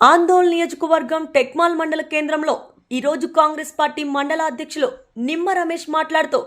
ఆందోళన నియోజకవర్గం టెక్మాల్ మండల కేంద్రంలో ఈరోజు కాంగ్రెస్ పార్టీ మండల అధ్యక్షులు నిమ్మ రమేష్ మాట్లాడుతూ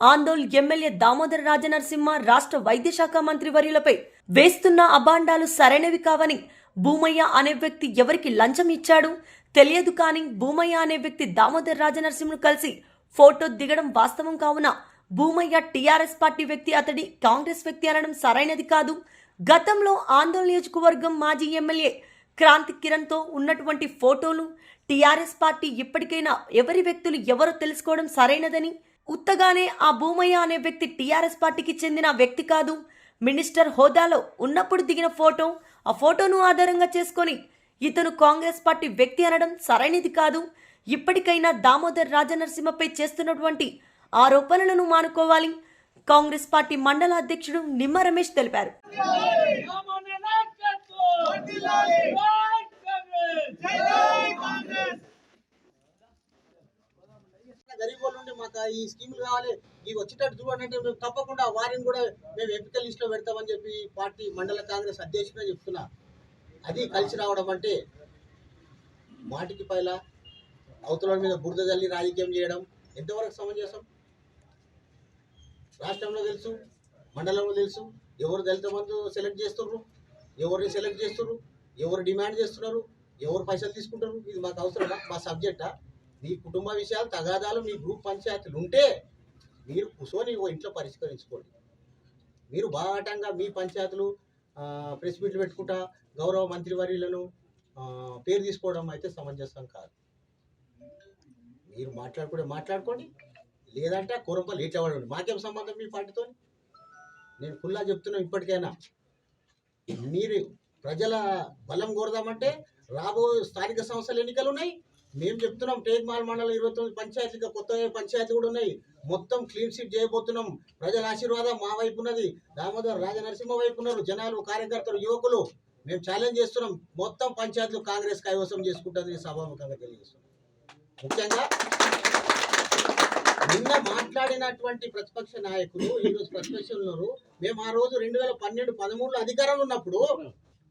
ఆందోళ్ ఎమ్మెల్యే దామోదర రాజనరసింహ రాష్ట్ర వైద్య శాఖ మంత్రి వర్యులపై వేస్తున్న అభాండాలు సరైనవి కావని భూమయ్య అనే వ్యక్తి ఎవరికి లంచం ఇచ్చాడు? తెలియదు కానీ భూమయ్య అనే వ్యక్తి దామోదర్ రాజనరసింహను కలిసి ఫోటో దిగడం వాస్తవం కావున భూమయ్య టీఆర్ఎస్ పార్టీ వ్యక్తి అతడి కాంగ్రెస్ వ్యక్తి అనడం సరైనది కాదు. గతంలో ఆందోళన నియోజకవర్గం మాజీ ఎమ్మెల్యే క్రాంతి కిరణ్తో ఉన్నటువంటి ఫోటోలు టీఆర్ఎస్ పార్టీ ఇప్పటికైనా ఎవరి వ్యక్తులు ఎవరో తెలుసుకోవడం సరైనదని ఉత్తగానే ఆ భూమయ్య అనే వ్యక్తి టీఆర్ఎస్ పార్టీకి చెందిన వ్యక్తి కాదు. మినిస్టర్ హోదాలో ఉన్నప్పుడు దిగిన ఫోటో ఆ ఫోటోను ఆధారంగా చేసుకొని ఇతను కాంగ్రెస్ పార్టీ వ్యక్తి అనడం సరైనది కాదు. ఇప్పటికైనా దామోదర్ రాజనరసింహపై చేస్తున్నటువంటి ఆరోపణలను మానుకోవాలి. కాంగ్రెస్ పార్టీ మండల అధ్యక్షుడు నిమ్మ రమేష్ తెలిపారు. గరీబ్ వాళ్ళ నుండి మాకు ఈ స్కీములు కావాలి. ఇవి వచ్చేటట్టు చూడండి అంటే మేము తప్పకుండా వారిని కూడా మేము ఎంపిక లిస్ట్లో పెడతామని చెప్పి పార్టీ మండల కాంగ్రెస్ అధ్యక్షుడు చెప్తున్నా. అది కలిసి రావడం అంటే మాటికి పైల అవతల మీద బురద తల్లి రాజకీయం చేయడం ఎంతవరకు సమంజసం? రాష్ట్రంలో తెలుసు మండలంలో తెలుసు ఎవరు దళిత మందు సెలెక్ట్ చేస్తున్నారు ఎవరిని సెలెక్ట్ చేస్తున్నారు? ఎవరు డిమాండ్ చేస్తున్నారు? ఎవరు పైసలు తీసుకుంటారు? ఇది మాకు అవసరమా? మా సబ్జెక్టా? మీ కుటుంబ విషయాలు తగాదాలు మీ గ్రూప్ పంచాయతీలు ఉంటే మీరు కూర్చొని ఓ ఇంట్లో పరిష్కరించుకోండి. మీరు బాగాటంగా మీ పంచాయతీలు ప్రెస్ మీట్లు పెట్టుకుంటా గౌరవ మంత్రివర్యులను ఆ, పేరు తీసుకోవడం అయితే సమంజసం కాదు. మీరు మాట్లాడుకుంటే మాట్లాడుకోండి. లేదంటే కురంప లేట్ అవ్వండి మాకేం సంబంధం మీ పార్టీతో నేను ఫుల్లా చెప్తున్నా ఇప్పటికైనా. మీరు ప్రజల బలం కోరదామంటే రాబో స్థానిక సంస్థల ఎన్నికలు ఉన్నాయి మేము చెప్తున్నాం టేక్ మాల్ మండలం ఇరవై తొమ్మిది పంచాయతీగా కొత్త పంచాయతీ కూడా ఉన్నాయి. మొత్తం క్లీన్ షీట్ చేయబోతున్నాం. ప్రజల ఆశీర్వాదం మా వైపు ఉన్నది. దామోదర్ రాజనరసింహ వైపు ఉన్నారు. జనాలు కార్యకర్తలు యువకులు మేము ఛాలెంజ్ చేస్తున్నాం. మొత్తం పంచాయతీలు కాంగ్రెస్ కైవసం చేసుకుంటుంది సభాముఖంగా తెలియజేస్తున్నాం ముఖ్యంగా నిన్న మాట్లాడినటువంటి ప్రతిపక్ష నాయకులు ఈ రోజు ప్రతిపక్షంలో ఉన్నారు. మేము ఆ రోజు రెండు వేల పన్నెండు పదమూడులో అధికారంలో ఉన్నప్పుడు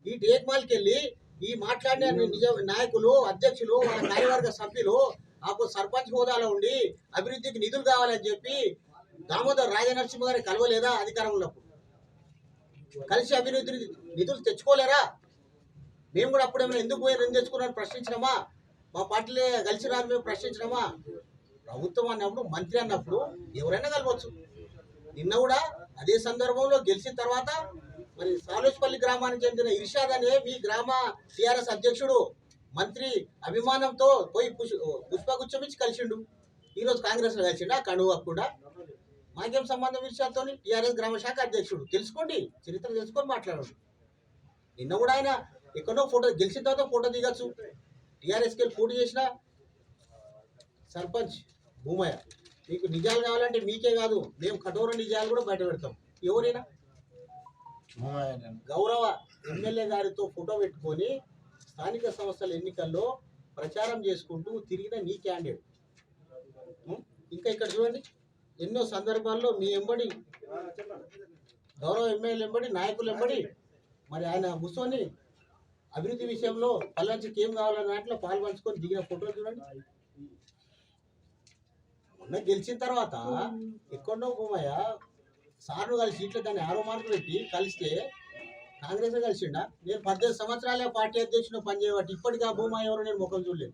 ఈ టేక్మాల్కి వెళ్ళి ఈ మాట్లాడిన నిజ నాయకులు అధ్యక్షులు వాళ్ళ కార్యవర్గ సభ్యులు అప్పుడు సర్పంచ్ హోదాలో ఉండి అభివృద్ధికి నిధులు కావాలని చెప్పి దామోదర్ రాజనరసింహ గారి కలవలేదా అధికారం ఉన్నప్పుడు? కలిసి అభివృద్ధిని నిధులు తెచ్చుకోలేరా? మేము కూడా అప్పుడు ఏమైనా ఎందుకు పోయి రెండు తెచ్చుకున్నారని ప్రశ్నించినామా? మా పార్టీలే కలిసి రాని మేము ప్రశ్నించినామా? ప్రభుత్వం అన్నప్పుడు మంత్రి అన్నప్పుడు ఎవరైనా కలవచ్చు. నిన్న కూడా అదే సందర్భంలో గెలిచిన తర్వాత మరి సాలోజ్పల్లి గ్రామానికి చెందిన ఇర్షాద్ అనే మీ గ్రామ టిఆర్ఎస్ అధ్యక్షుడు మంత్రి అభిమానంతో పోయి పుష్ పుష్పగుచ్చం ఇచ్చి కలిసిండు ఈరోజు కాంగ్రెస్లో కలిసిండు ఆ కనువ కూడా మాకేం సంబంధం ఇర్షాద్తో టిఆర్ఎస్ గ్రామ శాఖ అధ్యక్షుడు. తెలుసుకోండి చరిత్ర తెలుసుకొని మాట్లాడండి. నిన్న కూడా ఆయన ఎక్కడో ఫోటో గెలిచిన తర్వాత ఫోటో దిగచ్చు. టీఆర్ఎస్కి వెళ్ళి పోటీ చేసిన సర్పంచ్ భూమయ్య. మీకు నిజాలు కావాలంటే మీకే కాదు మేము కఠోర నిజాలు కూడా బయట పెడతాం. ఎవరైనా? గౌరవ ఎమ్మెల్యే గారితో ఫోటో పెట్టుకొని స్థానిక సంస్థల ఎన్నికల్లో ప్రచారం చేసుకుంటూ తిరిగిన నీ క్యాండిడేట్? ఇంకా ఇక్కడ చూడండి. ఎన్నో సందర్భాల్లో మీ ఎంబడి గౌరవ ఎమ్మెల్యే ఎంబడి నాయకులు ఎంబడి మరి ఆయన కూర్చొని అభివృద్ధి విషయంలో పల్లంచికి ఏం కావాలన్న దాంట్లో పాల్పంచుకొని దిగిన ఫోటోలు చూడండి. మొన్న గెలిచిన తర్వాత ఎక్కడో భూమయ్య సార్లు కలిసి ఇట్లా దాన్ని ఆరో మార్కులు పెట్టి కలిస్తే కాంగ్రెస్ కలిసిండా? నేను పద్దెనిమిది సంవత్సరాలే పార్టీ అధ్యక్షుడు పనిచేయబట్టి ఇప్పటికీ ఆ భూమయ్య ఎవరు నేను ముఖం చూడలేదు.